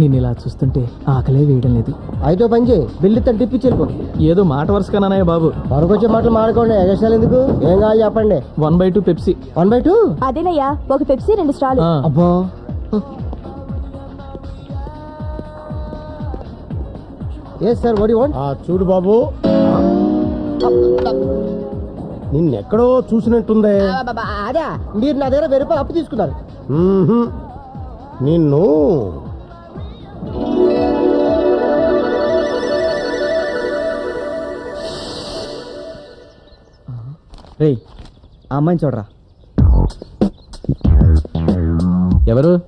నేను ఇలా చూస్తుంటే ఆకలే వేయడం లేదు. అయితే పని చేయి. బిల్లు తను వెళ్ళిపో ఏదో మాట వరుసగానయ్య బాబు. వరకొచ్చే మాటలు మాడుకోండి. ఎగస్టాలు ఎందుకు? ఏం కావాలి చెప్పండి. One by two Pepsi one by two అదేనయ్యా ఒక పెప్సీ రెండు స్టాలు అబ్బో. ఏ సార్ వడి వాంట్ ఆ చూడు బాబు. నిన్నెక్కడో చూసినట్టుందే. అదే. మీరు నా దగ్గర రూపాయలు అప్పు తీసుకున్నారు. నిన్ను రే ఆ అమ్మాయిని చూడరా. ఎవరు?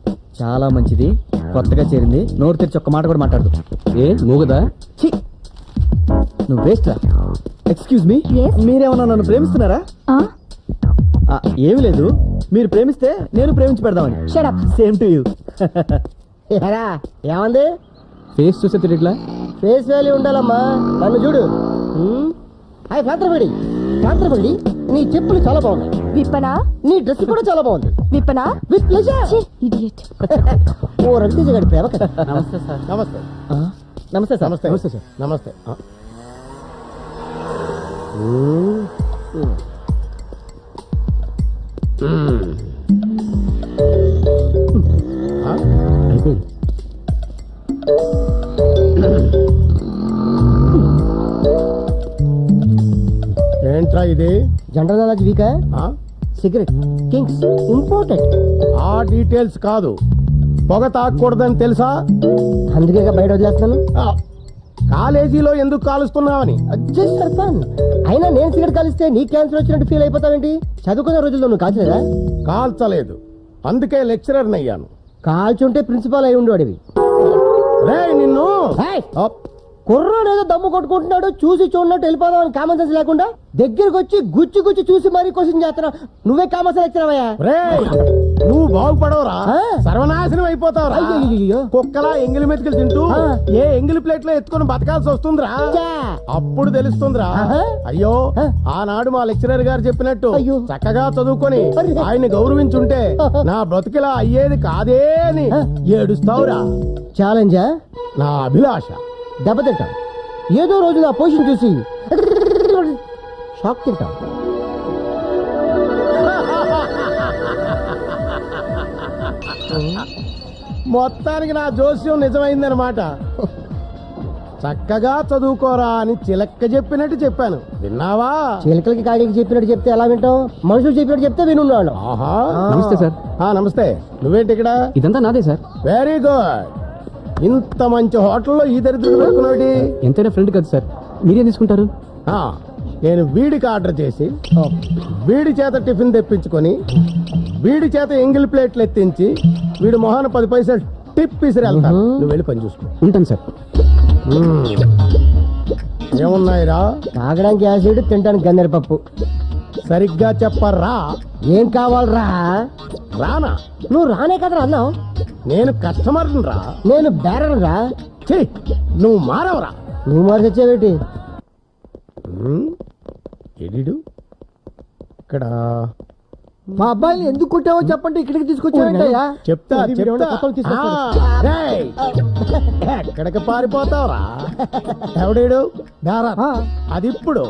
చాలా మంచిది. కొత్తగా చేరింది. నోరు తెరిచి ఒక్క మాట కూడా మాట్లాడదు. ఏ ఛీ! నువ్వు వేస్ట్ రా. Excuse me? మీరేమన్నా నన్ను ప్రేమిస్తున్నారా? ఏమీ లేదు. మీరు ప్రేమిస్తే నేను ప్రేమించి పెడదామని. సేమ్ టు యూ ఏమంది? ఫేస్ చూసే తిరిగిట్లా ఫేస్ వాల్యూ ఉండాలమ్మా. నన్ను చూడు. హాయ్ కాంత్రపడి కాంత్రపడి నీ చెప్పులు చాలా బాగున్నాయి. విప్పనా? నీ డ్రెస్ కూడా చాలా బాగుంది. విప్పనా? With pleasure idiot. ఓ రవితేజ గారి ప్రేమ నమస్తే సార్. నమస్తే. నమస్తే సార్. నమస్తే. నమస్తే సార్. నమస్తే. ఆ. ఏంట్రా ఇది? జనరల్ నాలెడ్జ్ వీకా? సిగరెట్ కింగ్స్ ఇంపార్టెంట్ ఆ డీటెయిల్స్ కాదు. పొగ తాగకూడదని తెలుసా? అందుకే బయట వదిలేస్తున్నాను. ఆ, కాలేజీలో ఎందుకు కాలుస్తున్నావని? జస్ట్ ఫర్ ఫన్ అయినా నేను సిగరెట్ కలిస్తే నీ క్యాన్సర్ వచ్చినట్టు ఫీల్ అయిపోతావేంటి? చదువుకునే రోజుల్లో నువ్వు కాల్చలేదా? కాల్చలేదు. అందుకే లెక్చరర్ అయ్యాను. కాల్చుంటే ప్రిన్సిపాల్ అయి ఉండేవాడివి. రే నిన్ను. కుర్రోడు ఏదో దమ్ము కొట్టుకుంటున్నాడు చూసి చూడనట్టు వెళ్ళిపోదాం అని కామన్ సెన్స్ లేకుండా దగ్గరికి వచ్చి గుచ్చి గుచ్చి చూసి మరీ క్వశ్చన్ చేస్తున్నావు నువ్వే కామన్ సెన్స్ వచ్చినావయ్యా రే నువ్వు బాగుపడవరా? సర్వనాశనం అయిపోతావురా. కుక్కలా ఎంగిలి మెతుకులు తింటూ. ఏ ఎంగిలి ప్లేట్లో ఎత్తుకొని బతకాల్సి వస్తుందిరా! అప్పుడు తెలుస్తుందిరా. అయ్యో. ఆనాడు మా లెక్చరర్ గారు చెప్పినట్టు. చక్కగా చదువుకొని అరే. ఆయన్ని గౌరవించుంటే. నా బ్రతికిలా అయ్యేది కాదే అని. ఏడుస్తావురా ఛాలెంజా నా అభిలాష దెబ్బతింటాం. ఏదో రోజు నా పొజిషన్ చూసి షాక్ తింటాం. మొత్తానికి నా జోస్యం నిజమైందనమాట చక్కగా చదువుకోరా అని చిలక్క చెప్పినట్టు చెప్పాను. విన్నావా? చీలకలకి కాడికి చెప్పినట్టు చెప్తే ఎలా వింటాం? మనుషులు చెప్పినట్టు చెప్తే వినున్నాడు ఆహా. నమస్తే సార్. ఆ, నమస్తే. నువ్వేంటి ఇక్కడ? ఇదంతా నాదే సార్. వెరీ గుడ్ ఇంత మంచి హోటల్లో ఈ దరిద్రుడు ఎంతైనా ఫ్రెండ్ కదా సార్. మీరేం తీసుకుంటారు? నేను వీడికి ఆర్డర్ చేసి వీడి చేత టిఫిన్ తెప్పించుకొని వీడి చేత ఎంగిల్ ప్లేట్లు ఎత్తించి వీడి మొహాన పది పైసలు టిప్ ఇసిరి వెళ్తాను. నువ్వు వెళ్ళి పని చూసుకో. ఉంటాను సార్. ఏమున్నాయిరా? తాగడానికి యాసిడ్ తినడానికి గన్నేరు పప్పు. సరిగ్గా చెప్పరా? ఏం కావాలరా? రానా? నువ్వు రానే కదరా అన్నావు నేను కస్టమర్ రా నేను బేరర్ రా నువ్వు మారవరా నువ్వు మరి తెచ్చావేటి? ఎడిడు? ఇక్కడ మా అబ్బాయిని ఎందుకు కొట్టావో చెప్పండి ఇక్కడికి తీసుకొచ్చావేంటయ్యా చెప్తా. ఎక్కడికి పారిపోతావురా? ఎవడీడు? అది ఇప్పుడు.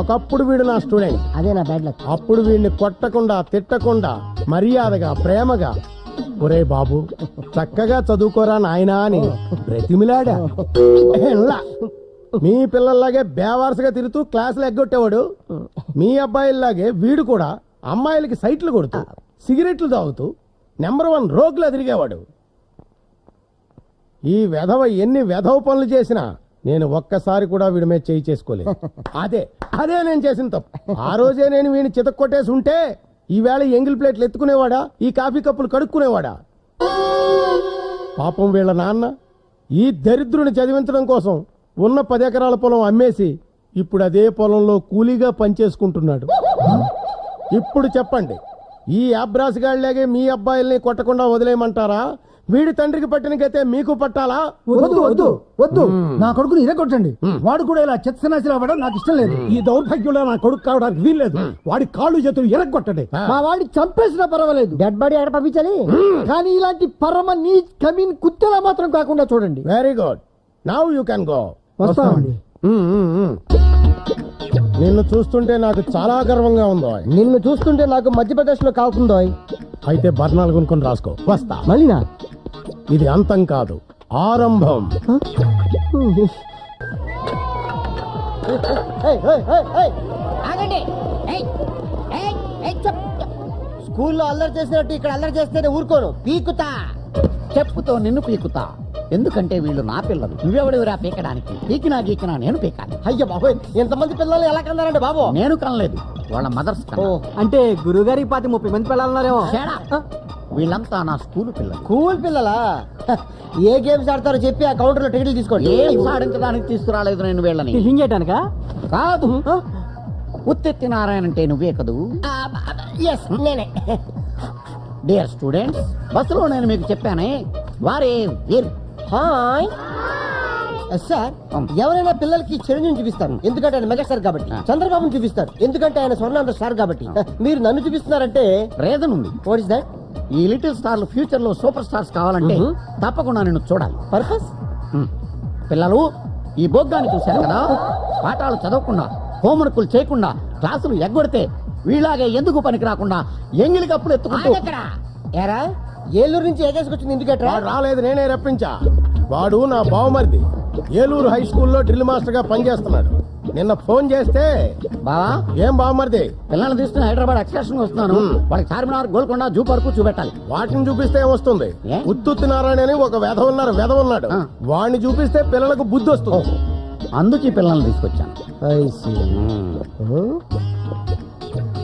ఒకప్పుడు వీడు నా స్టూడెంట్. అదే నా బ్యాడ్ లక్. అప్పుడు వీడిని కొట్టకుండా తిట్టకుండా మర్యాదగా ప్రేమగా. ఒరే బాబు చక్కగా చదువుకోరా నాయనా అని బ్రతిమిలాడా? మీ పిల్లల్లాగే బేవారసుగా తిరుగుతూ క్లాసులు ఎగ్గొట్టేవాడు. మీ అబ్బాయిల్లాగే వీడు కూడా అమ్మాయిలకి సైట్లు కొడుతూ సిగరెట్లు తాగుతూ నెంబర్ వన్ రోగులు తిరిగేవాడు. ఈ వెధవ ఎన్ని వెధవ పనులు చేసినా నేను ఒక్కసారి కూడా వీడి మీద చేయి చేసుకోలేదు. అదే అదే నేను చేసిన తప్పు. ఆ రోజే నేను వీడిని చితక్కొట్టేసి ఉంటే ఈవేళ ఎంగిల్ ప్లేట్లు ఎత్తుకునేవాడా? ఈ కాఫీ కప్పులు కడుక్కునేవాడా? పాపం వీళ్ళ నాన్న ఈ దరిద్రుని చదివించడం కోసం ఉన్న పది ఎకరాల పొలం అమ్మేసి ఇప్పుడు అదే పొలంలో కూలీగా పనిచేసుకుంటున్నాడు. ఇప్పుడు చెప్పండి ఈ అబ్రాసిగాళ్ళలాగే మీ అబ్బాయిల్ని కొట్టకుండా వదిలేయమంటారా? వీడి తండ్రికి పట్టిన గతే మీకు పట్టాలా? వద్దు వద్దు వద్దు నా కొడుకుని ఇరగొట్టండి వాడు కూడా ఇలా చెత్తనాశలు అవ్వడం నాకు ఇష్టం లేదు. ఈ దౌర్భాగ్యంలో నా కొడుకు కావడానికి వీల్లేదు. వాడి కాళ్ళు చేతులు ఎరగొట్టండి. మా వాడిని చంపేసినా పర్వాలేదు. డెడ్ బాడీ ఎక్కడ పంపించాలి? కానీ ఇలాంటి పరమ నీ కమీన్ కుత్తెలా మాత్రం కాకుండా చూడండి. Very good now you can go వస్తామండి. నిన్ను చూస్తుంటే నాకు చాలా గర్వంగా ఉందో నిన్ను చూస్తుంటే నాకు మధ్యప్రదేశ్లో కాకుందో అయితే బర్ణాలు కొనుక్కొని రాసుకో. వస్తా. మళ్ళీనా? ఇది అంతం కాదు ఆరంభం. ఆగండి. స్కూల్లో అల్లరి చేసినట్టు ఇక్కడ అల్లరి చేస్తేనే ఊరుకోను. పీకుతా. చెప్పుతో నిన్ను పీకుతా. ఎందుకంటే వీళ్ళు నా పిల్లలు. నువ్వెవడివిరా పీకడానికి? పీకినా గీకినా నేను పీకాలి. అయ్యో బాబోయ్ ఎంతమంది పిల్లల్ని ఎలా కన్నారండి బాబు? నేను కనలేదు. వాళ్ళ మదర్స్ అంటే గురుగారి పాతి ముప్పై మంది పిల్లలున్నారేమో? వీళ్ళంతా నా స్కూల్ పిల్లలు. కూల్ పిల్లలా? ఏ గేమ్స్ ఆడతారో చెప్పి ఆ కౌంటర్లో టికెట్లు తీసుకోండి. ఏం సాధించడానికి తీసుకురాలేదు నేను వీళ్ళని. టిఫిన్ కాదు. ఉత్తెత్తి నారాయణ అంటే నువ్వే కదూ? ఎస్ నేనే. డియర్ స్టూడెంట్స్ బస్సులో నేను మీకు చెప్పానే వారే వీరు. హాయ్. సార్. ఎవరైనా పిల్లలకి చిరంజీవి చూపిస్తారు. ఎందుకంటే ఆయన మెగాస్టార్ కాబట్టి. చంద్రబాబుని చూపిస్తారు. ఎందుకంటే ఆయన స్వర్ణాంధ్ర స్టార్ కాబట్టి. మీరు నన్ను చూపిస్తున్నారంటే రీజన్ ఉంది. వాట్ ఇస్ దట్ ఈ లిటిల్ స్టార్లు ఫ్యూచర్లో సూపర్ స్టార్స్ కావాలంటే. తప్పకుండా నేను చూడాలి. పర్పస్. పిల్లలు ఈ బొగ్గాన్ని చూశారు కదా? పాఠాలు చదవకుండా హోంవర్కులు చేయకుండా క్లాసులు ఎగ్గొడితే వీళ్ళాగే ఎందుకు పనికి రాకుండా ఎంగిలి కప్పులు ఎత్తుకుంటూ ఎరా ఏలూరు నుంచి ఎగేసుకొచ్చింది ఎందుకట్రా వాడు రాలేదు నేనే రప్పించా. వాడు నా బావమరిది. ఏలూరు హై స్కూల్లో డ్రిల్ మాస్టర్గా పనిచేస్తున్నాడు. నిన్న ఫోన్ చేస్తే బావా? ఏం బావమరిది? పిల్లల్ని తీసుకుని హైదరాబాద్ ఎక్స్కర్షన్ వస్తున్నాను. వాళ్ళకి చార్మినార్ గోల్కొండ జూ పార్కు చూపెట్టాలి. వాటిని చూపిస్తే వస్తుంది ఏ? ఉత్తుత్తి నారాయణ అని ఒక వెధ ఉన్నారు వెధ ఉన్నాడు. ఆ. వాడిని చూపిస్తే పిల్లలకు బుద్ధి వస్తుంది. అందుకే ఈ పిల్లల్ని తీసుకొచ్చాను.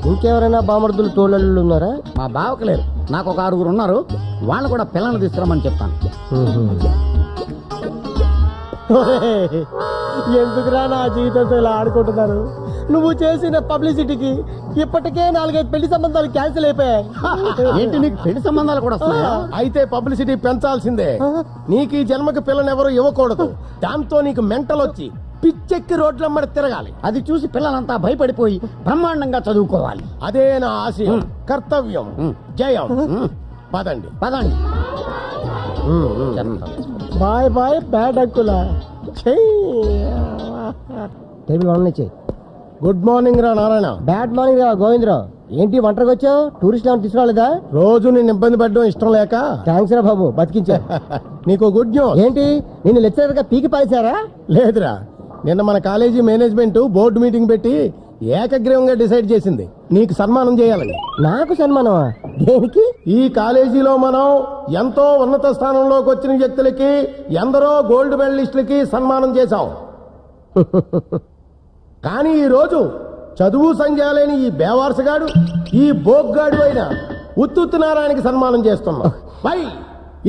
ఇంకెవరైనా బామర్దులు తోళ్ళు ఉన్నారా? మా బావకు లేరు. నాకు ఒక ఆరుగురు ఉన్నారు. వాళ్ళు కూడా పిల్లల్ని తీసుకురమ్మని చెప్తాను. ఎందుకురా నా జీవితంతో ఇలా ఆడుకుంటున్నారు? నువ్వు చేసిన పబ్లిసిటీకి ఇప్పటికే నాలుగైదు పెళ్ళి సంబంధాలు క్యాన్సిల్ అయిపోయాయి. ఏంటి నీకు పెళ్ళి సంబంధాలు కూడా వస్తున్నాయా? అయితే పబ్లిసిటీ పెంచాల్సిందే. నీకు ఈ జన్మకి పిల్లని ఎవరు ఇవ్వకూడదు. దాంతో నీకు మెంటల్ వచ్చి పిచ్చెక్కి రోడ్లమ్మడి తిరగాలి. అది చూసి పిల్లలంతా భయపడిపోయి బ్రహ్మాండంగా చదువుకోవాలి. అదే నా ఆశయం కర్తవ్యం. జయం. పదండి. పదండి. బాయ్ బాయ్ బ్యాడ్ అంకులా. టేబుల్ వన్ నుంచి. గుడ్ మార్నింగ్ రా నారాయణ. బ్యాడ్ మార్నింగ్ రా గోవిందరావు ఏంటి ఒంటరికి వచ్చావు? టూరిస్ట్ ఏమైనా తీసుకురాలేదా? రోజు నేను ఇబ్బంది పెట్టడం ఇష్టం లేక. థ్యాంక్స్ రా బాబు బతికించా. నీకు గుడ్ న్యూస్. ఏంటి? నిన్ను లెక్చరర్గా పీకి పారేశారా? లేదురా. నిన్న మన కాలేజీ మేనేజ్మెంట్ బోర్డు మీటింగ్ పెట్టి ఏకగ్రీవంగా డిసైడ్ చేసింది. నీకు సన్మానం చేయాలని. నాకు సన్మానమా? దేనికి? ఈ కాలేజీలో మనం ఎంతో ఉన్నత స్థానంలోకి వచ్చిన వ్యక్తులకి ఎందరో గోల్డ్ మెడలిస్టులకి సన్మానం చేశాం. కానీ ఈ రోజు చదువు సంధ్యాలేని ఈ బేవార్సగాడు ఈ బోగ్గాడు అయిన ఉత్తుత్తు నారాయణకి సన్మానం చేస్తున్నాం. పై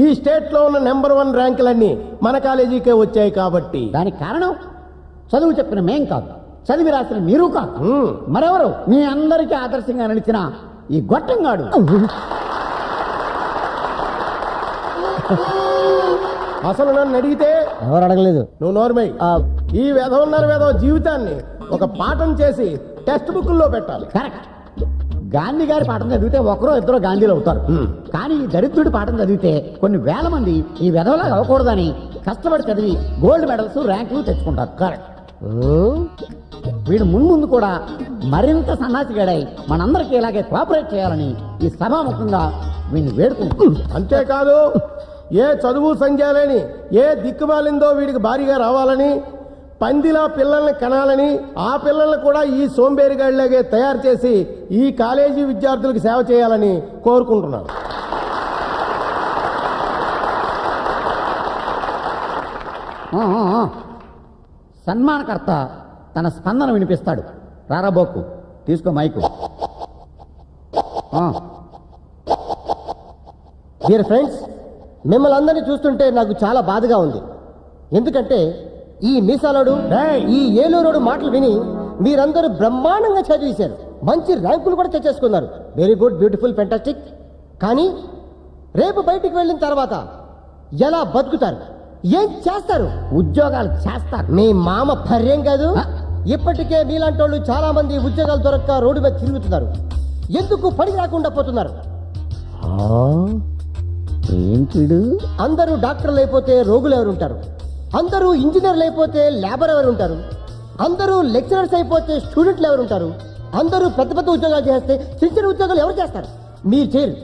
ఈ స్టేట్లో ఉన్న నెంబర్ వన్ ర్యాంకులన్నీ మన కాలేజీకే వచ్చాయి కాబట్టి. దానికి కారణం? చదువు చెప్పిన మేం కాదు. చదివి రాసిన మీరు కాదు. మరెవరు? మీ అందరికీ ఆదర్శంగా నిలిచిన ఈ గొట్టంగాడు. అసలు నన్ను అడిగితే ఎవరు అడగలేదు? నువ్వు నోర్మై. ఈ వెధవన్నర వెధవ జీవితాన్ని ఒక పాఠం చేసి టెక్స్ట్ బుక్లో పెట్టాలి. కరెక్ట్. గాంధీ గారి పాఠం చదివితే ఒకరో ఇద్దరు గాంధీలు అవుతారు. కానీ ఈ దరిద్రుడి పాఠం చదివితే కొన్ని వేల మంది ఈ వెధవలాగా అవ్వకూడదని కష్టపడి చదివి గోల్డ్ మెడల్స్ ర్యాంకులు తెచ్చుకుంటారు. కరెక్ట్. వీడు మున్ముందు కూడా మరింత సన్నాసిగాడై మనందరికీ ఇలాగే కోఆపరేట్ చేయాలని ఈ సభాముఖంగా వీడిని వేడుకుంటున్నాం అంతేకాదు ఏ చదువు సంఖ్య లేని ఏ దిక్కుమాలిందో వీడికి భారీగా రావాలని పందిలా పిల్లల్ని కనాలని ఆ పిల్లల్ని కూడా ఈ సోంబేరిగాడిలాగే తయారు చేసి ఈ కాలేజీ విద్యార్థులకు సేవ చేయాలని కోరుకుంటున్నాను ఆ. సన్మానకర్త తన స్పందన వినిపిస్తాడు. రారాబోకు తీసుకో మైకు. డియర్ ఫ్రెండ్స్ మిమ్మల్ని అందరినీ చూస్తుంటే నాకు చాలా బాధగా ఉంది. ఎందుకంటే ఈ మీసాలోడు! ఈ ఏలూరోడు మాటలు విని మీరందరూ బ్రహ్మాండంగా చదివేశారు మంచి ర్యాంకులు కూడా తెచ్చేసుకున్నారు. వెరీ గుడ్ బ్యూటిఫుల్ ఫెంటాస్టిక్ కానీ రేపు బయటికి వెళ్ళిన తర్వాత ఎలా బతుకుతారు? ఏం చేస్తారు? ఉద్యోగాలు చేస్తారు. మీ మామ పర్యం కాదు? ఇప్పటికే మీలాంటి వాళ్ళు చాలా మంది ఉద్యోగాలు దొరక్క రోడ్డు మీద తిరుగుతున్నారు. ఎందుకు పని రాకుండా పోతున్నారు? ఏంటిడు అందరూ డాక్టర్లు అయిపోతే రోగులు ఎవరు ఉంటారు అందరూ ఇంజనీర్లు అయిపోతే లేబర్ ఎవరు ఉంటారు అందరూ లెక్చరర్స్ అయిపోతే స్టూడెంట్లు ఎవరు ఉంటారు అందరూ పెద్ద పెద్ద ఉద్యోగాలు చేస్తే చిన్న చిన్న ఉద్యోగాలు ఎవరు చేస్తారు? మీరు చేయరు.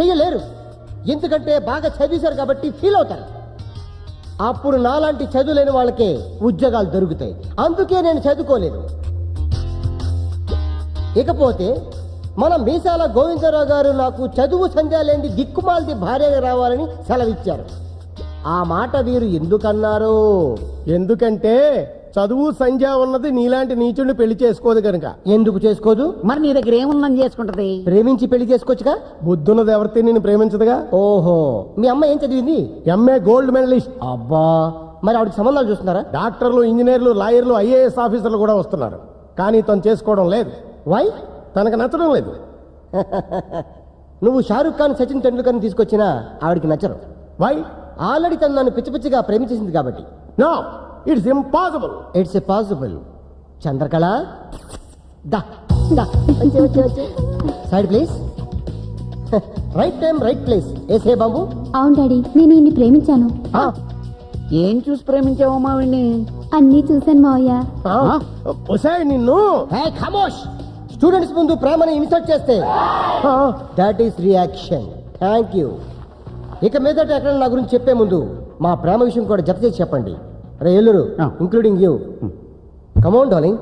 చెయ్యలేరు ఎందుకంటే బాగా చదివేశారు కాబట్టి ఫీల్ అవుతారు. అప్పుడు నాలాంటి చదువు లేని వాళ్ళకే ఉద్యోగాలు దొరుకుతాయి. అందుకే నేను చదువుకోలేదు. ఇకపోతే మన మీసాల గోవిందరావు గారు నాకు చదువు సంధ్యాలేంది దిక్కుమాలది భార్యగా రావాలని సెలవిచ్చారు. ఆ మాట వీరు ఎందుకన్నారు? ఎందుకంటే చదువు సంధ్య ఉన్నది నీలాంటి నీచుడిని పెళ్ళి చేసుకోదు కనుక ఎందుకు చేసుకోదు? మరి నీ దగ్గర ఏముందని చేసుకుంటది? ప్రేమించి పెళ్ళి చేసుకోవచ్చుగా? బుద్ధున్నది ఎవరితే నేను ప్రేమించదుగా? ఓహో. మీ అమ్మ ఏం చదివింది? ఎంఏ గోల్డ్ మెడలిస్ట్ అబ్బా. మరి ఆవిడకి సంబంధాలు చూస్తున్నారా? డాక్టర్లు ఇంజనీర్లు లాయర్లు ఐఏఎస్ ఆఫీసర్లు కూడా వస్తున్నారు. కానీ తను చేసుకోవడం లేదు. వై? తనకు నచ్చడం లేదు. నువ్వు షారుఖ్ ఖాన్ సచిన్ టెండూల్కర్ తీసుకొచ్చినా ఆవిడకి నచ్చరు. వై? ఆల్రెడీ తను నన్ను పిచ్చి పిచ్చిగా ప్రేమించేసింది కాబట్టి. No! It's impossible it's a possible Chandrakala దా దా వచ్చే వచ్చే వచ్చే side please right time right place ఏసే బాబు అవును డాడీ. నేను ఈయన్ని ప్రేమించాను. ఏం చూసి ప్రేమించావు మావిడిని అన్నీ చూశాను మావయ్య. ఒసాయి నిన్ను. హే ఖమోష్! స్టూడెంట్స్ ముందు ప్రేమని ఇన్సర్ట్ చేస్తే. That is reaction thank you ఇక మీదట ఎక్కడ నా గురించి చెప్పే ముందు మా ప్రేమ విషయం కూడా జత చేసి చెప్పండి. రే Eluru. Including you come on darling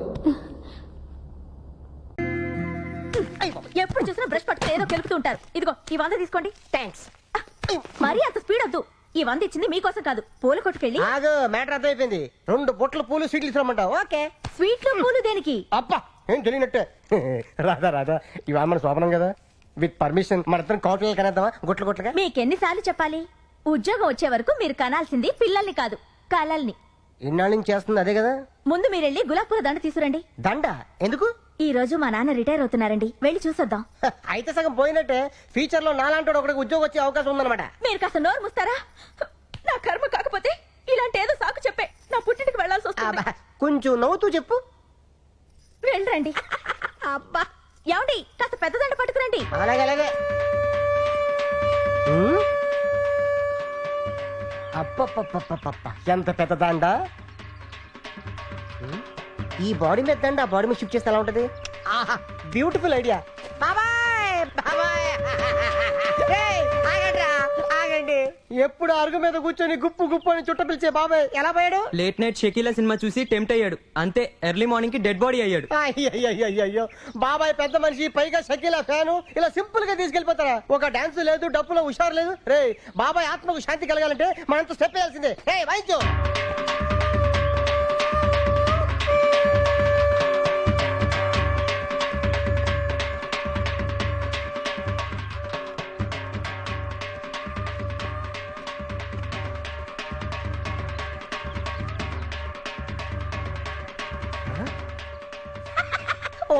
ఎప్పుడు చూసినా బ్రష్ పట్టుకుని ఏదో కెలుపుతూ ఉంటారు. ఇదిగో ఈ వంద తీసుకోండి. థ్యాంక్స్ మరీ అంత స్పీడ్ వద్దు. ఈ వంద ఇచ్చింది మీకోసం కాదు. పూల కొట్టుకెళ్ళి. ఆగు మ్యాటర్ అర్థమైపోయింది. రెండు బొట్ల పూలు స్వీట్లు ఇస్తామంటావు ఓకే. స్వీట్లు పూలు దేనికి? అబ్బా ఏం తెలియనట్టే. రాదా రాదా ఇవాళ మన శోభనం కదా. విత్ పర్మిషన్ మన ఇద్దరం కాకులు కనేద్దామా? గుట్లు గుట్లుగా? మీకెన్నిసార్లు చెప్పాలి? ఉద్యోగం వచ్చే వరకు మీరు కనాల్సింది పిల్లల్ని కాదు కలల్ని. ఇన్నాళ్ళ నుంచి చేస్తుంది అదే కదా? ముందు మీరెళ్ళి గులాబ్ పూల దండ తీసుకురండి. దండ? ఎందుకు? ఈ రోజు మా నాన్న రిటైర్ అవుతున్నారండి. వెళ్ళి చూసొద్దాం. అయితే సగం పోయినట్టే ఫ్యూచర్లో నాలాంటి ఒకటికి ఉద్యోగం వచ్చే అవకాశం ఉందన్నమాట. మీరు కాస్త నోరు ముస్తారా? నా కర్మ కాకపోతే ఇలాంటి ఏదో సాకు చెప్పే నా పుట్టింటికి వెళ్ళాల్సి వస్తుంది. అబ్బా, కొంచెం నవ్వుతూ చెప్పు. వెళ్ళండి. అబ్బా ఏమండి కాస్త పెద్ద దండ పట్టుకురండి. అలాగే అలాగే. ఉమ్. ఎంత పెద్ద దండ? ఈ బాడీ మీద దండ ఆ బాడీ మీద షిఫ్ట్ చేస్తే ఎలా ఉంటది? ఆహా బ్యూటిఫుల్ ఐడియా బాబాయ్ బాబాయ్. ఆగండి ఎప్పుడు అరుగు మీద కూర్చొని గుప్పు గుప్పు అని చుట్ట పిలిచే బాబాయ్. ఎలా పోయాడు? లేట్ నైట్ షకీలా సినిమా చూసి టెంప్ట్ అయ్యాడు. అంతే ఎర్లీ మార్నింగ్కి డెడ్ బాడీ అయ్యాడు. అయ్యో బాబాయ్ పెద్ద మనిషి పైగా షకీలా ఫ్యాను. ఇలా సింపుల్గా తీసుకెళ్ళిపోతారా ఒక డాన్స్ లేదు డప్పులో హుషారు లేదు. రే బాబాయ్ ఆత్మకు శాంతి కలగాలంటే మనంత స్టెప్ వేయాల్సిందే. రే వాయించు.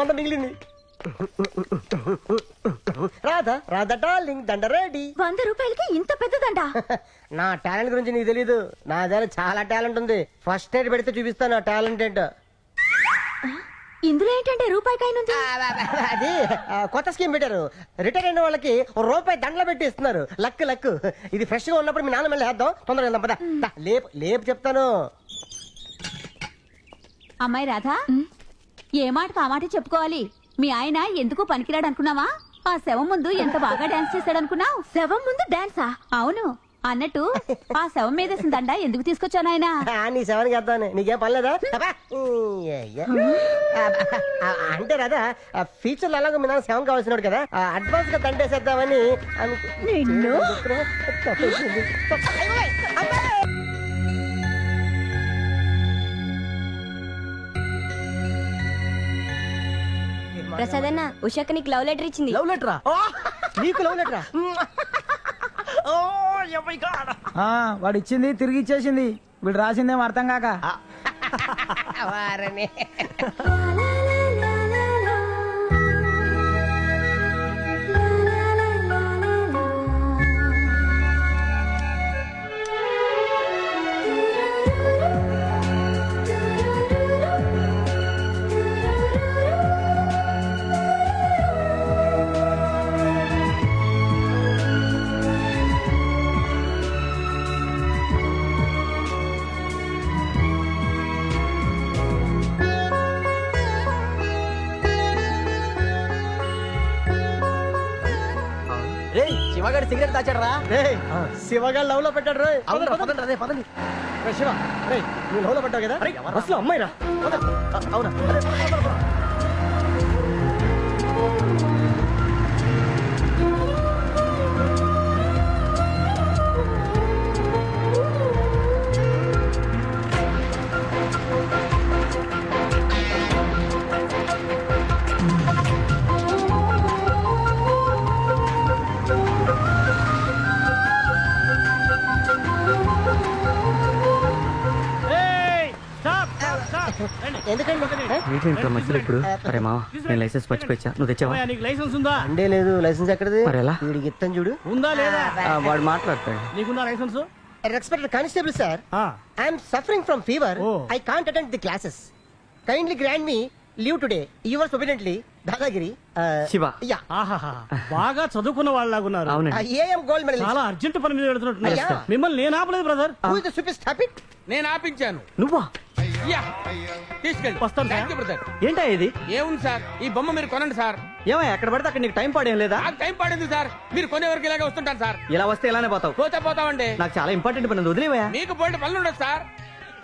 వంద మిగిలింది. రాధా రాధా డార్లింగ్ దండ రెడీ. వంద రూపాయలకి ఇంత పెద్ద దండ? నా టాలెంట్ గురించి నీకు తెలీదు. నా దగ్గర చాలా టాలెంట్ ఉంది. ఫస్ట్ ఎయిడ్ పెడితే చూపిస్తాను నా టాలెంట్ ఏంటో. ఇందులో ఏంటంటే రూపాయి కాయనుంది అది ఆ, కొత్త స్కీమ్ పెట్టారు. రిటైర్ అయిన వాళ్ళకి రూపాయి దండలు పెట్టి ఇస్తున్నారు. లక్ లక్ ఇది ఫ్రెష్గా ఉన్నప్పుడు మీ నాన్న మళ్ళీ వేద్దాం. తొందరగా వెళ్దాం పద. లేపు లేపు చెప్తాను. అమ్మాయి రాధా? ఏ మాట చెప్పుకోవాలి? మీ ఆయన ఎందుకు పనికిరాడు అనుకున్నావా? ఆ శవం ముందు ఎంత బాగా డాన్స్ చేశాడు అనుకున్నావు శవం ముందు డాన్సా? అవును. అన్నట్టు ఆ శవం మీద దండ ఎందుకు తీసుకొచ్చాను ఆయన ఆ, నీ నీకేం అంటే రాదా ఫ్యూచర్లో అలాగో మీ నాన్న సెవెన్ కావాల్సినాడు కదా. అడ్వాన్స్గా దండేసేద్దామని అనుకు నిన్ను? ప్రసాద్ అన్న ఉషాక్ నీకు లవ్ లెటర్ ఇచ్చింది. లవ్ లెటరా? ఓ, నీకు లవ్ లెటరా? ఆ, వాడు ఇచ్చింది తిరిగి ఇచ్చేసింది. వీడు రాసిందేం అర్థం కాక. వారని. సిగరెట్ దాచాడు రా శివగా లవ్లో పెట్టాడు రే పదండి రే పదండి. రే శివ రే నువ్వు లవ్లో పెట్టావు కదా? అసలు అమ్మాయి రా? అవునా? ఏంటి ఇంట్లో మధ్యలో ఇప్పుడు? అరే మా నేను లైసెన్స్ మర్చిపోయా? నువ్వు తెచ్చావా? నీకు లైసెన్స్ ఉందా? లేదు లైసెన్స్ ఎక్కడిది? మరి ఎలా? వీడికి ఇస్తాను చూడు. ఉందా లేదా? ఆ, వాడు మాట్లాడతాడు. నీకుందా లైసెన్స్? రెస్పెక్టెడ్ కానిస్టేబుల్ సార్ ఆ. I'm suffering from fever Oh. I can't attend the classes kindly grant me leave today yours obediently dadagiri Shiva yeah ఆహాహా బాగా చదువుకున్న వాళ్ళలాగున్నారు. అవునండి. ఏఎం గోల్డ్ మెడల్ చాలా అర్జెంట్ పని మీద వెళ్తున్నట్టున్నారు. మిమ్మల్ని నేను ఆపలేదు brother who is the super stop it నేను ఆపించాను. నువ్వా? యా తీసుకెళ్ళి. వస్తాను సార్. థ్యాంక్ యూ బ్రదర్ ఏంటా ఇది? ఏముంది సార్? ఈ బొమ్మ మీరు కొనండి సార్. ఏమయ్య ఎక్కడ పడితే అక్కడ నీకు టైం పాడేం లేదా? నాకు టైం పడింది సార్. మీరు కొనే వరకు ఇలాగే వస్తుంటాను సార్. ఇలా వస్తే ఇలానే పోతావు. పోతే పోతామండి. నాకు చాలా ఇంపార్టెంట్ పని ఉంది వదిలేవయ్యా. మీకు పోయిన పనులు ఉండదు సార్.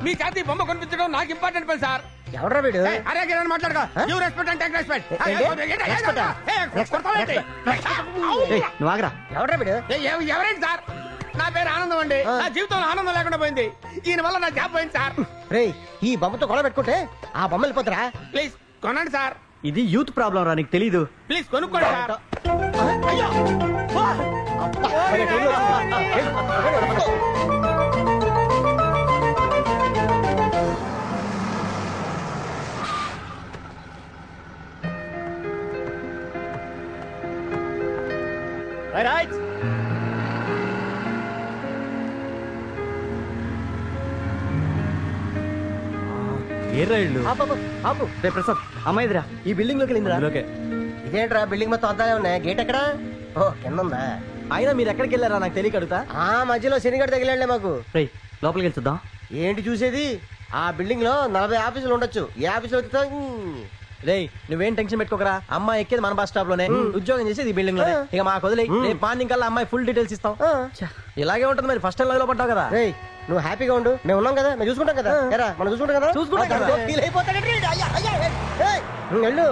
మీ చేత ఈ బొమ్మ కొనిపించడం నాకు ఇంపార్టెంట్ పని సార్. ఎవడ్రా వీడు? ఏయ్, అరే మాట్లాడుకో. You respect and take respect ఏంటి? Respect ఆ? ఏయ్, నువ్వు ఆగరా. ఎవడ్రా వీడు? ఎవరైంది సార్? నా పేరు ఆనందం అండి నా జీవితంలో ఆనందం లేకుండా పోయింది ఈయన వల్ల నా జాబ్ పోయింది సార్ రేయ్ ఈ బొమ్మతో గొడవ పెట్టుకుంటే ఆ బొమ్మ వెళ్ళిపోతారా ప్లీజ్ కొనండి సార్ ఇది యూత్ ప్రాబ్లం రా నీకు తెలీదు ప్లీజ్ కొనుక్కోండి సార్ ఆపు, రే ప్రసాద్ అమ్మాయిదిరా ఈ బిల్డింగ్లోకి వెళ్ళిందిరా. అందులోకే. ఇదేంట్రా బిల్డింగ్ మొత్తం అద్దాలే ఉన్నాయి. గేట్ ఎక్కడా? ఓ కింద ఉందా? అయినా మీరు ఎక్కడికి వెళ్ళారా? నాకు తెలియక అడుగుతా. ఆ మధ్యలో శనిగడ తగిలండి మాకు. రే లోపలికి వెళ్ళి చూద్దాం ఏంటి చూసేది? ఆ బిల్డింగ్లో నలభై ఆఫీసులు ఉండొచ్చు. ఏ ఆఫీసులో? రేయ్ నువ్వేం టెన్షన్ పెట్టుకోకరా? అమ్మాయి ఎక్కేది మన బస్ స్టాప్లోనే. ఉద్యోగం చేసేది ఈ బిల్డింగ్లోనే. ఇక మాకు వదిలే రేపు మార్నింగ్ కల్లా అమ్మాయి ఫుల్ డీటెయిల్స్ ఇస్తాం. ఇలాగే ఉంటుంది మరి? ఫస్ట్ టైం లో పడ్డావు కదా. రేయ్ నువ్వు హ్యాపీగా ఉండు. మేము ఉన్నాం కదా మేము చూసుకుంటాం కదా. ఎరా మనం చూసుకుంటాం కదా? చూసుకుంటాం కదా. feel అయిపోతాడేంటి వీడు? అయ్యా, అయ్యా, ఏయ్, ఏయ్, నువ్వు వెళ్ళు.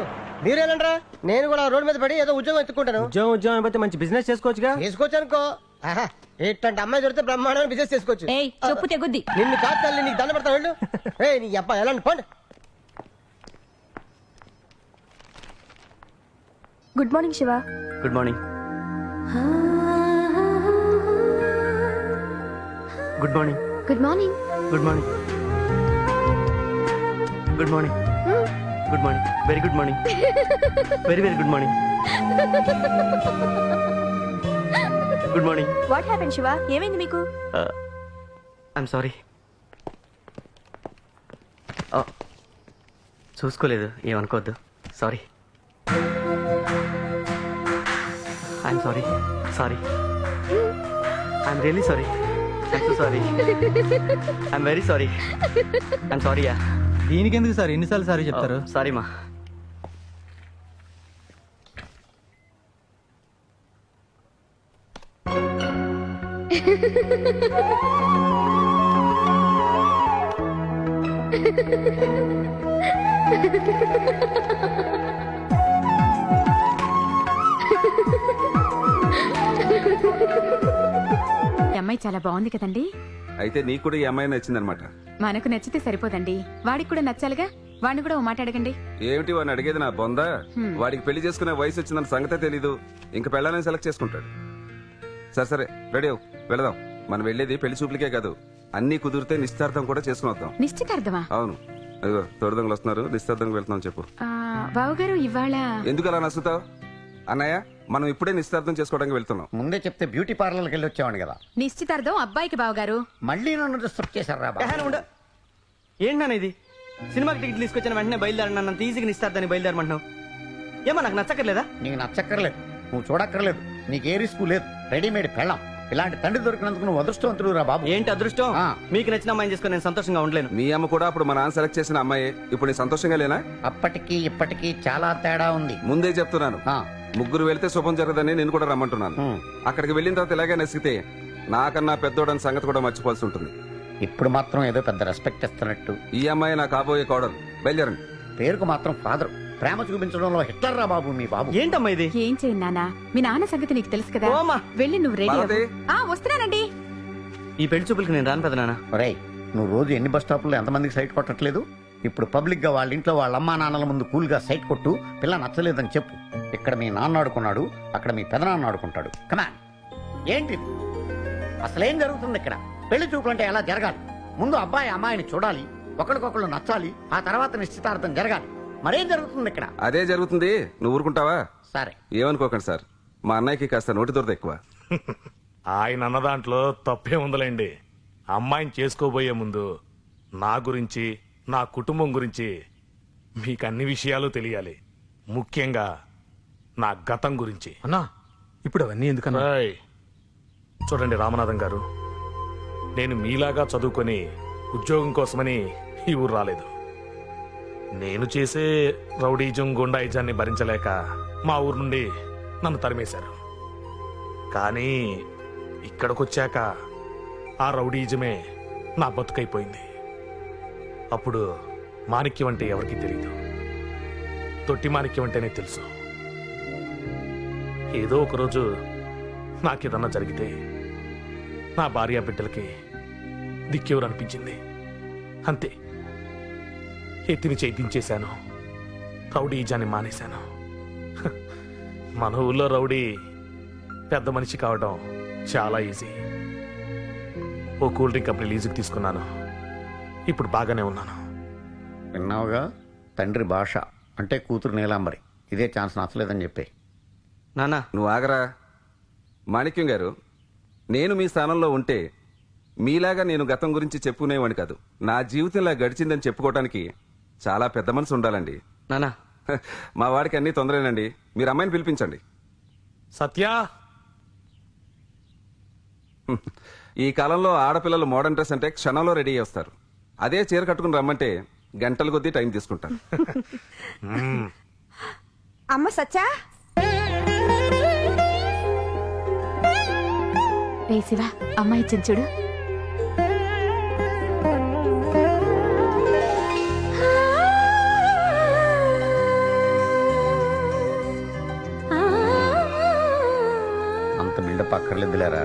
మీరు వెళ్ళండిరా. నేను కూడా రోడ్ మీద పడి ఏదో ఉద్యోగం ఎత్తుకుంటాను ఉద్యోగం ఉద్యోగం అయిపోతే మంచి బిజినెస్ చేసుకోవచ్చుగా? చేసుకోవచ్చు అనుకో. ఆహా, ఏంటంటే అమ్మాయి దొరికితే బ్రహ్మాండమైన బిజినెస్ చేసుకోవచ్చు. ఏయ్ చెప్పు తెగుద్ది. నిన్ను కాదు తల్లి నీకు దండ పెడతాను వెళ్ళు. రే నీ అబ్బాయి ఎలా పోండి? Good morning Shiva good morning good morning good morning good morning good morning good morning very good morning very very good morning good morning what happen Shiva ఏమైంది మీకు? ఐఎమ్ సారీ చూసుకోలేదు. ఏమనుకోవద్దు sorry I'm sorry sorry I'm really sorry I'm so sorry I'm very sorry I'm sorry yeah దీనికి ఎందుకు sir? ఎన్నిసార్లు sorry చెప్తారు? Sorry మా ఈ అమ్మాయి చాలా బాగుంది కదండి? అయితే నీకు కూడా ఈ అమ్మాయి నచ్చిందనమాట. మనకు నచ్చితే సరిపోదండి. వాడికి కూడా నచ్చాలిగా? వాడిని కూడా ఓ మాట అడగండి. ఏమిటి వాడిని అడిగేది నా బొంద? వాడికి పెళ్ళి చేసుకునే వయసు వచ్చిందని సంగతే తెలీదు. ఇంక పెళ్ళాలని సెలెక్ట్ చేసుకుంటాడు. సరే సరే రెడీ అవు వెళదాం. మనం వెళ్ళేది పెళ్ళి చూపులకే కాదు. అన్ని కుదిరితే నిశ్చార్థం కూడా చేసుకుని వద్దాం. నిశ్చితార్థమా? అవును. అదిగో తొడదొంగలు వస్తున్నారు. నిశ్చార్థంకి వెళ్తున్నాం చెప్పు. బావగారు ఇవాళ ఎందుకు అలా నచ్చుతావు అన్నయ్య? మనం ఇప్పుడే నిశ్చార్థం చేసుకోవడానికి వెళ్తున్నాం. ముందే చెప్తే బ్యూటీ పార్లర్కి వెళ్ళి వచ్చేవాడిని కదా. నిశ్చితార్థం అబ్బాయికి బావగారు. మళ్ళీ నన్ను డిస్టర్బ్ చేశారా బాబు? ఏంటి నాన్న ఇది? సినిమాకి టికెట్ తీసుకొచ్చిన వెంటనే బయలుదేరను అంత ఈజీగా ఇస్తారని బయలుదేరమంటున్నావు. ఏమో నాకు నచ్చక్కర్లేదా? నీకు నచ్చక్కర్లేదు. నువ్వు చూడక్కర్లేదు. నీకు ఏ రిస్క్ లేదు. రెడీమేడ్ పెళ్ళాం. ఇలాంటి తండ్రి దొరికినందుకు నువ్వు అదృష్టవంతుడు రా బాబు. ఏంటి అదృష్టం? ఆ. మీకు నచ్చిన అమ్మాయిని చేసుకుని నేను సంతోషంగా ఉండలేను. మీ అమ్మ కూడా అప్పుడు మా నాన్న సెలెక్ట్ చేసిన అమ్మాయి. ఇప్పుడు నీ సంతోషంగా లేనా? అప్పటికి ఇప్పటికి చాలా తేడా ఉంది. ముందే చెప్తున్నాను. ఆ, ముగ్గురు వెళ్తే శుభం జరగదని నేను కూడా రమ్మంటున్నాను. అక్కడికి వెళ్ళిన తర్వాత ఇలాగే నసిగితే నాకన్నా పెద్దోడని సంగతి కూడా మర్చిపోవాల్సి ఉంటుంది. ఇప్పుడు మాత్రం ఏదో పెద్ద రెస్పెక్ట్ ఇస్తున్నట్టు. ఈ అమ్మాయి నా కాబోయే కోడలు. బయలుదేరండి. పేరుకు మాత్రం ఫాదర్ ప్రేమ చూపించడంలో హిట్లర్ రా బాబు మీ బాబు. ఏంటమ్మా ఇది? ఏం చేయను నానా మీ నాన్న సంగతి నీకు తెలుసు కదా. వెళ్ళి నువ్వు రెడీ భారతి. ఆ వస్తున్నానండి. ఈ పెళ్ళి చూపులకి నేను రాను పెదనాన్న ఒరేయ్ నువ్వు రోజు ఎన్ని బస్ స్టాపుల్లో ఎంతమందికి సైట్ కొట్టట్లేదు? ఇప్పుడు పబ్లిక్గా వాళ్ళ ఇంట్లో వాళ్ళ అమ్మా నాన్నల ముందు కూల్గా సైట్ కొట్టు పిల్ల నచ్చలేదని చెప్పు. ఇక్కడ మీ నాన్న ఆడుకున్నాడు అక్కడ మీ పెదనాన్న ఆడుకుంటాడు. కమా ఏంటిది అసలేం జరుగుతుంది ఇక్కడ? పెళ్ళి చూపులంటే ఎలా జరగాలి? ముందు అబ్బాయి అమ్మాయిని చూడాలి ఒకరికొకళ్ళు నచ్చాలి ఆ తర్వాత నిశ్చితార్థం జరగాలి. మరేం జరుగుతుంది ఇక్కడ? అదే జరుగుతుంది. నువ్వు ఊరుకుంటావా? సరే. ఏమనుకోకండి సార్. మా అన్నయ్యకి కాస్త నోటి దొరద ఎక్కువ. ఆయన అన్న దాంట్లో తప్పే ఉందలేండి. అమ్మాయిని చేసుకోబోయే ముందు నా గురించి నా కుటుంబం గురించి మీకు అన్ని విషయాలు తెలియాలి. ముఖ్యంగా నా గతం గురించి. అన్నా ఇప్పుడు అవన్నీ ఎందుకన్నా? రాయ్ చూడండి రామనాథం గారు. నేను మీలాగా చదువుకొని ఉద్యోగం కోసమని ఈ ఊరు రాలేదు. నేను చేసే రౌడీజం గుండాయిజాన్ని భరించలేక మా ఊరు నుండి నన్ను తరిమేశారు. కానీ ఇక్కడికొచ్చాక ఆ రౌడీజమే నా బతుకైపోయింది. అప్పుడు మాణిక్యం అంటే ఎవరికీ తెలియదు తొట్టి మాణిక్యం అంటేనే తెలుసు. ఏదో ఒకరోజు నాకేదన్నా జరిగితే నా భార్య బిడ్డలకి దిక్కెవరు అనిపించింది. అంతే. ఎత్తిని చేయించేశాను రౌడీజాన్ని మానేశాను. మన ఊళ్ళో రౌడీ పెద్ద మనిషి కావడం చాలా ఈజీ. ఓ కూల్ డ్రింక్ కంపెనీ లీజుకి తీసుకున్నాను. ఇప్పుడు బాగానే ఉన్నాను. విన్నావుగా? తండ్రి భాష అంటే కూతురు నీలాంబరి. ఇదే ఛాన్స్ నచ్చలేదని చెప్పి. నాన్న. నువ్వు ఆగరా. మాణిక్యం గారు నేను మీ స్థానంలో ఉంటే మీలాగా నేను గతం గురించి చెప్పుకునేవాడిని కాదు. నా జీవితం ఇలా గడిచిందని చెప్పుకోవడానికి చాలా పెద్ద మనసు ఉండాలండి. నాన్న. హ, మా వాడికి అన్ని తొందరేనండి. మీరు అమ్మాయిని పిలిపించండి. సత్య! ఈ కాలంలో ఆడపిల్లలు మోడర్న్ డ్రెస్ అంటే క్షణంలో రెడీ చేస్తారు అదే చీర కట్టుకుని రమ్మంటే గంటల కొద్దీ టైం తీసుకుంటారు. అమ్మ సచ్చా రే శివ అమ్మాయి ఇచ్చింది చూడు. అంత బిల్డప్ అక్కర్లేదులేరా?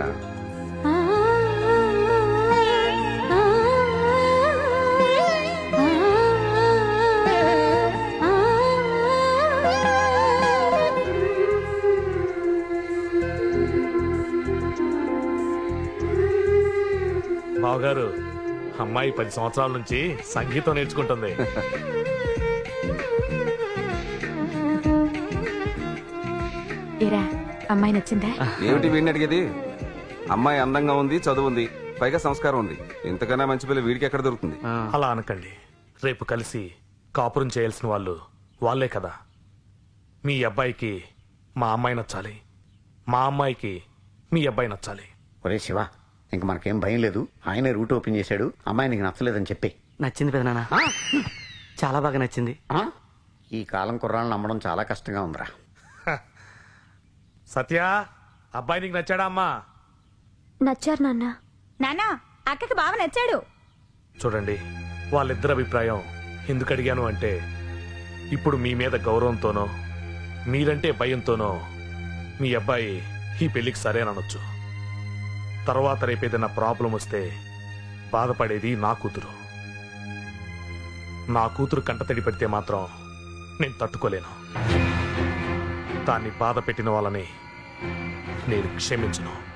బావగారు అమ్మాయి పది సంవత్సరాల నుంచి సంగీతం నేర్చుకుంటుంది. ఏరా అమ్మాయి నచ్చిందా? ఏమిటి వీడిని అడిగేది? అమ్మాయి అందంగా ఉంది చదువుంది పైగా సంస్కారం ఉంది. ఇంతకన్నా మంచి పిల్ల వీడికి ఎక్కడ దొరుకుతుంది? అలా అనకండి. రేపు కలిసి కాపురం చేయాల్సిన వాళ్ళు వాళ్ళే కదా. మీ అబ్బాయికి మా అమ్మాయి నచ్చాలి. మా అమ్మాయికి మీ అబ్బాయి నచ్చాలి. ఒరే శివ ఇంక మనకేం భయం లేదు. ఆయనే రూట్ ఓపెన్ చేశాడు. అమ్మాయి నీకు నచ్చలేదని చెప్పి. నచ్చింది పెదనాన్న చాలా బాగా నచ్చింది. ఆ? ఈ కాలం కుర్రాళ్ళని నమ్మడం చాలా కష్టంగా ఉందిరా. సత్య అబ్బాయి నీకు నచ్చాడా అమ్మా? నచ్చారు నాన్న. నానా అక్కకి బాగా నచ్చాడు. చూడండి వాళ్ళిద్దరి అభిప్రాయం ఎందుకు అడిగాను అంటే ఇప్పుడు మీ మీద గౌరవంతోనో మీరంటే భయంతోనో మీ అబ్బాయి ఈ పెళ్ళికి సరేననొచ్చు తర్వాత రేపు ఏదైనా ప్రాబ్లం వస్తే బాధపడేది నా కూతురు. నా కూతురు కంటతడి పెడితే మాత్రం నేను తట్టుకోలేను. దాన్ని బాధ పెట్టిన వాళ్ళని నేను క్షమించను.